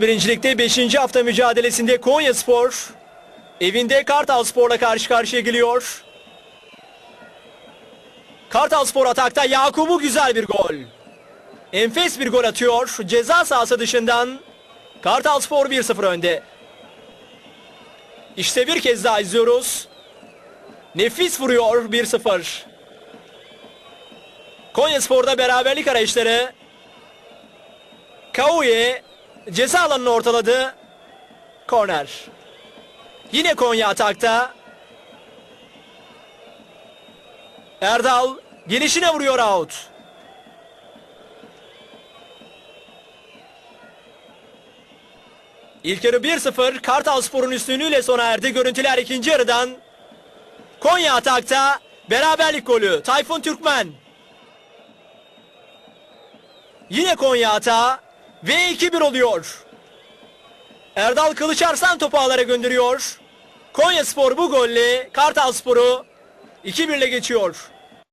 Birincilikte 5. hafta mücadelesinde Konya Spor evinde Kartal Spor'la karşı karşıya geliyor. Kartal Spor atakta Yakup'u güzel bir gol. Enfes bir gol atıyor. Ceza sahası dışından Kartal Spor 1-0 önde. İşte bir kez daha izliyoruz. Nefis vuruyor 1-0. Konya Spor'da beraberlik arayışları. Kauye ceza alanını ortaladı. Korner. Yine Konya atakta. Erdal gelişine vuruyor out. İlk yarı 1-0 Kartal Spor'un üstünlüğüyle sona erdi. Görüntüler ikinci yarıdan. Konya atakta beraberlik golü Tayfun Türkmen. Yine Konya atağı ve 2-1 oluyor. Erdal Kılıçarslan topu ağlara gönderiyor. Konya Spor bu golle Kartal Spor'u 2-1 ile geçiyor.